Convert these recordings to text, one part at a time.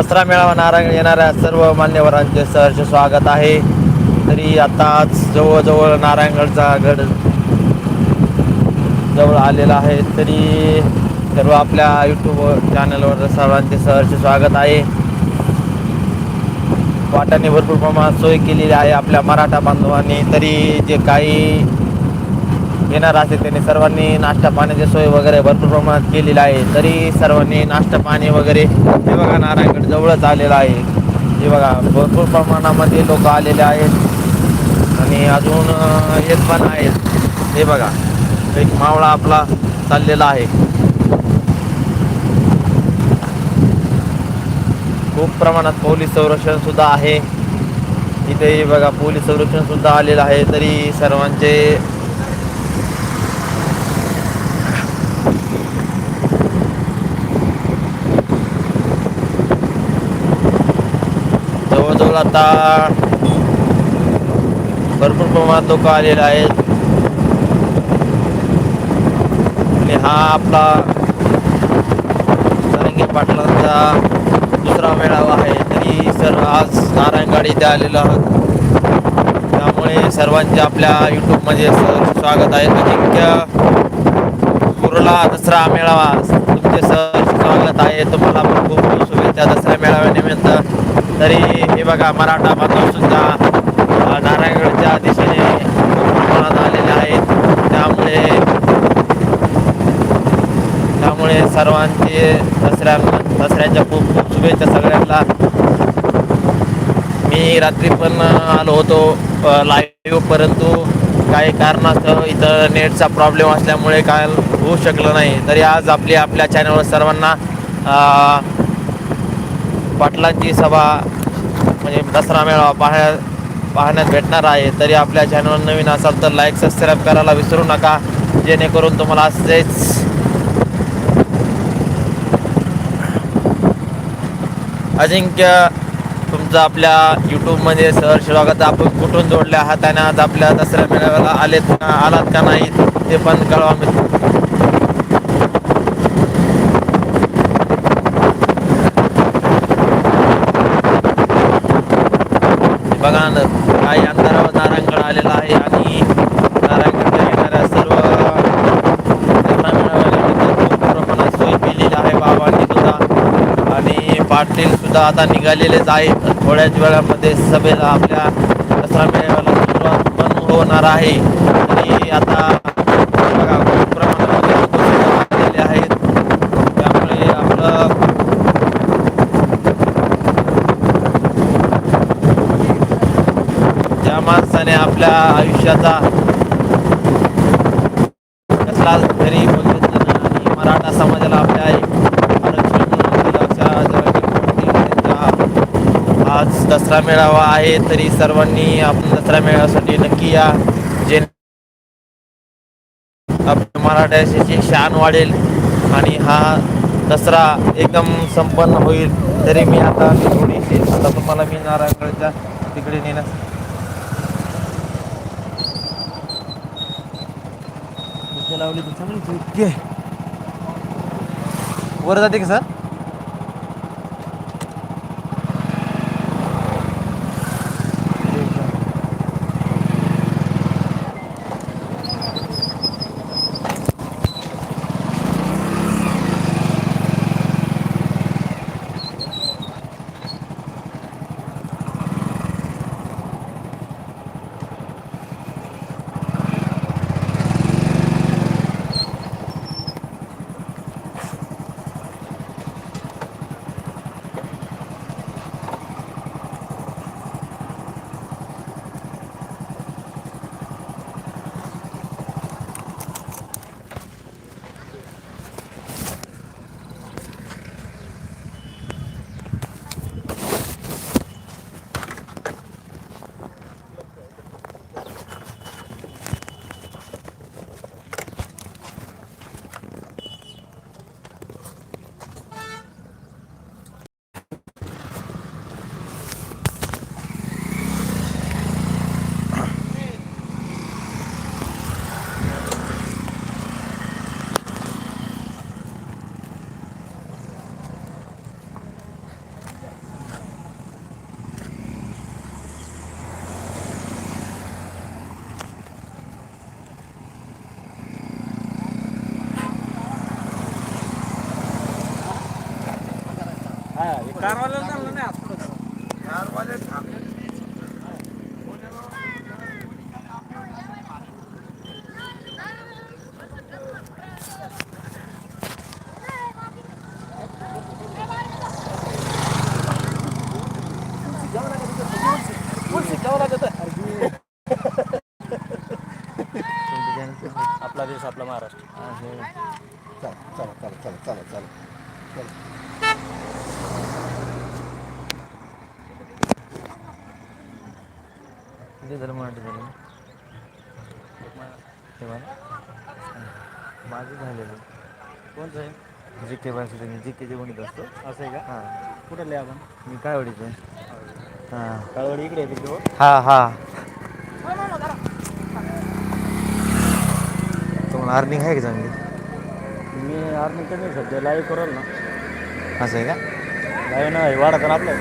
दसरा मेळावा नारायण येणाऱ्या सर्व मान्यवरांचे सहर्ष स्वागत आहे. तरी आताच जवळजवळ नारायणगडचा गड जवळ आलेला आहे. तरी सर्व आपल्या यूट्यूब चॅनलवर सर्वांचे सहर्ष स्वागत आहे. वाटाने भरपूर प्रमाणात सोय केलेली आहे आपल्या मराठा बांधवांनी. तरी जे काही येणार असेल त्यांनी सर्वांनी नाश्ता पाण्याची सोय वगैरे भरपूर प्रमाणात केलेली आहे. तरी सर्वांनी नाश्ता पाणी वगैरे हे बघा नारायणगड जवळच आलेलं आहे. हे बघा भरपूर प्रमाणामध्ये लोक आलेले आहेत. आणि अजून येत पण आहेत हे बघा एक मावळा आपला चाललेला आहे. खूप प्रमाणात पोलीस संरक्षण सुद्धा आहे. इथे बघा पोलीस संरक्षण सुद्धा आलेलं आहे. तरी सर्वांचे आता. भरपूर प्रमाणात लोक आलेले आहेत. आणि हा आपला सारंगी पाटलांचा दुसरा मेळावा आहे. तरी सर आज नारायणगाड इथे आलेलो आहोत. त्यामुळे सर्वांचे आपल्या यूट्यूबमध्ये सर स्वागत आहे. अजिंक्य कुर्ला दसरा मेळावा. तुमचे सर स्वागत आहे. तुम्हाला पण खूप खूप शुभेच्छा दसरा मेळाव्यानिमित्त. तरी हे बघा मराठा बांधव सुद्धा नारायणगडच्या दिशेने प्रमाणात आलेले आहेत. त्यामुळे त्यामुळे सर्वांचे दसऱ्या दसऱ्याच्या खूप खूप शुभेच्छा सगळ्यांना. मी रात्री पण आलो होतो लाईव्ह परंतु काही कारणास्तव इथं नेटचा प्रॉब्लेम असल्यामुळे काय होऊ शकलं नाही. तरी आज आपली आपल्या चॅनलवर सर्वांना पाटलांची सभा म्हणजे दसरा मेळावा पाहण्या पाहण्यात भेटणार आहे. तरी आपल्या चॅनल नवीन असाल तर लाईक सबस्क्राईब करायला विसरू नका. जेणेकरून तुम्हाला असेच अजिंक्य तुमचं आपल्या यूट्यूबमध्ये सहर्ष स्वागत. आपण कुठून जोडल्या आहात आणि आज आपल्या दसऱ्या मेळाव्याला आलेत का आलात का नाही ते पण कळवा मित्र बघा ना काही अंतरावर नारायणगड आलेला आहे आणि नारायणगडच्या येणाऱ्या सर्व सोय केलेली आहे बाबांनी सुद्धा. आणि पाटील सुद्धा आता निघालेलेच आहेत. थोड्याच वेळामध्ये सभेला आपल्या दसरा मेळाव्याला सुरुवात पण होणार आहे. आणि आता बघा खूप प्रमाणामध्ये लोक सुद्धा आलेले आहेत त्यामुळे आपलं ज्या माणसाने आपल्या आयुष्याचा कसला तरी आणि मराठा समाजाला आपल्या आज दसरा मेळावा आहे तरी सर्वांनी आपण दसरा मेळाव्यासाठी नक्की या. जे आपल्या मराठ्याची शान वाढेल आणि हा दसरा एकदम संपन्न होईल तरी मी आता थोडीशी आता तुम्हाला मी नारायणगडच्या तिकडे नेण्यास लावली तर चांगली इतके वर जाते का सर? कारवाल्याला चाललं नाही आता आपला देश आपला महाराष्ट्र. चला चला चला चला चला चला. किती झालं मराठी झालं तेव्हा माझं झालेलं. कोणचं आहे? जी के भाषेचं मी जी केचे गणित असतो. असं आहे का? हां. कुठं लिहा आपण? मी काय आवडीचं आहे हां. काळवडी इकडे आहे तिकडे. हा हा. तुम्हाला अर्निंग आहे का चांगली? मी आर्मी कमी सध्या. लाईव्ह करेल ना. असं आहे का? लाईव्ह नाही वाढत ना आपलं.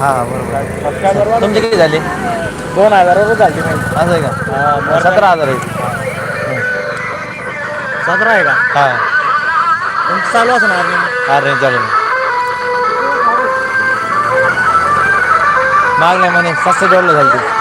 हा बरोबर. सबस्क्रायबर तुमचे किती झाले? दोन हजारावर झाली. नाही असं आहे का? सतरा हजार आहे. सतरा आहे का? हा. तुमचं चालू असं ना आर्मी अर्निंग चालू. मागण्या म्हणे सस्ते डॉलर झाली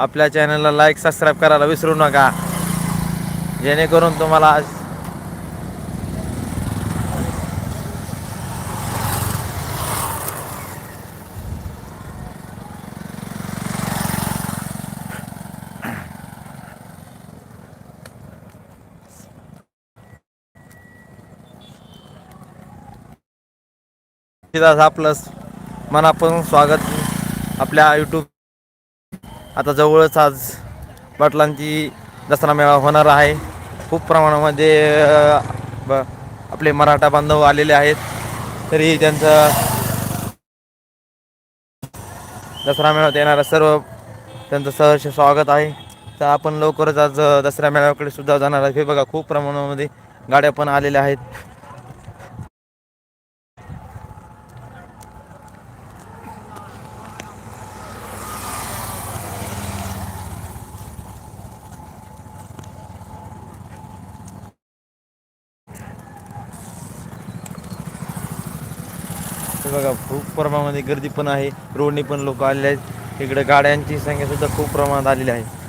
आपल्या चॅनलला लाईक सबस्क्राईब करायला विसरू नका. जेणेकरून तुम्हाला आपलं मनापासून स्वागत आपल्या यूट्यूब आता जवळच आज पाटलांची दसरा मेळा होणार आहे. खूप प्रमाणामध्ये ब- आपले मराठा बांधव आलेले आहेत. तरी त्यांचं दसरा मेळाव्यात येणारा सर्व त्यांचं सहर्ष स्वागत आहे. तर आपण लवकरच आज दसरा मेळाव्याकडे सुद्धा जाणार आहे हे बघा खूप प्रमाणामध्ये गाड्या पण आलेल्या आहेत. हे बघा खूप प्रमाणामध्ये गर्दी पण आहे. रोडनी पण लोक आलेले आहेत. इकडे गाड्यांची संख्या सुद्धा खूप प्रमाणात आलेली आहे.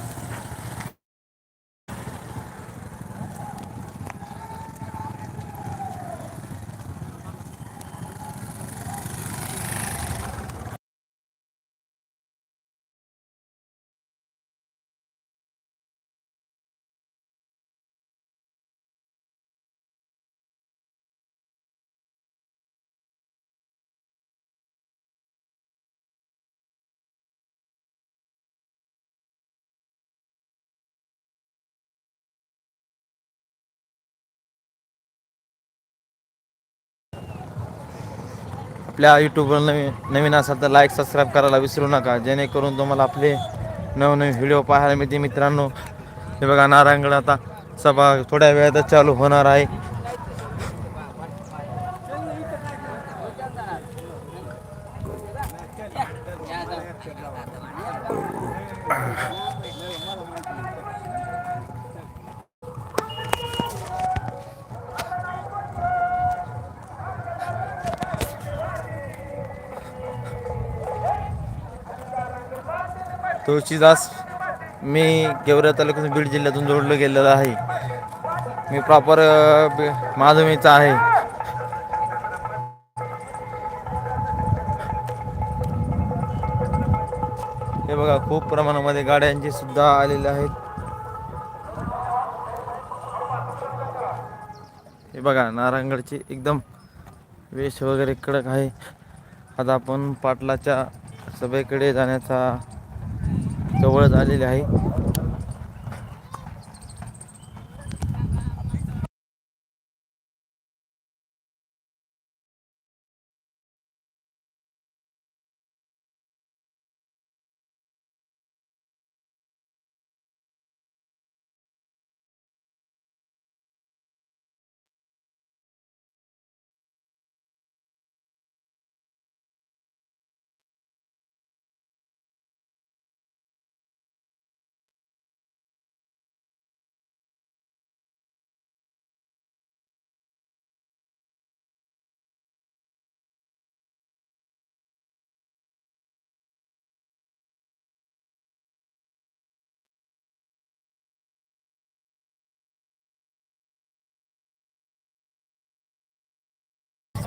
आपल्या यूट्यूबवर नवीन नवीन असाल तर लाईक सबस्क्राईब करायला विसरू नका. जेणेकरून तुम्हाला आपले नवनवीन व्हिडिओ पाहायला मिळते मित्रांनो. हे बघा नारायणगड आता सभा थोड्या वेळातच चालू होणार आहे. तुळशीदास मी गेवरा तालुक्यातून बीड जिल्ह्यातून जोडलं गेलेलं आहे. मी प्रॉपर माधवीचा आहे. हे बघा खूप प्रमाणामध्ये गाड्यांचे सुद्धा आलेले आहेत. हे बघा नारायणगडचे एकदम वेश वगैरे कडक आहे. आता आपण पाटलाच्या सभेकडे जाण्याचा जवळच आलेले आहे.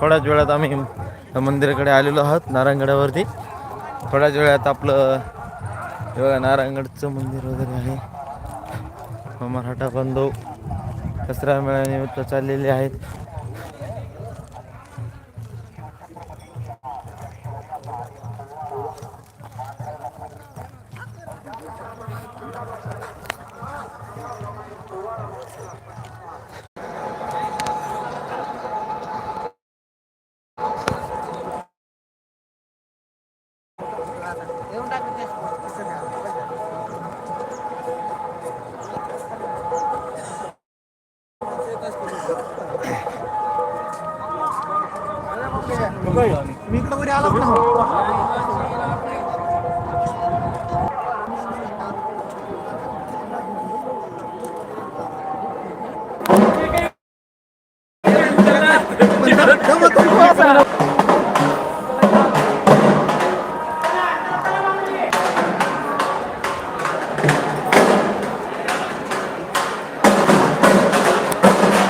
थोड्याच वेळात आम्ही मंदिराकडे आलेलो आहोत नारायणगडावरती थोड्याच वेळात आपलं बघा नारायणगडचं मंदिर वगैरे आहे. मराठा बंधू दसरा मेळानिमित्त चाललेले आहेत. मी इकडं वरी आलो ना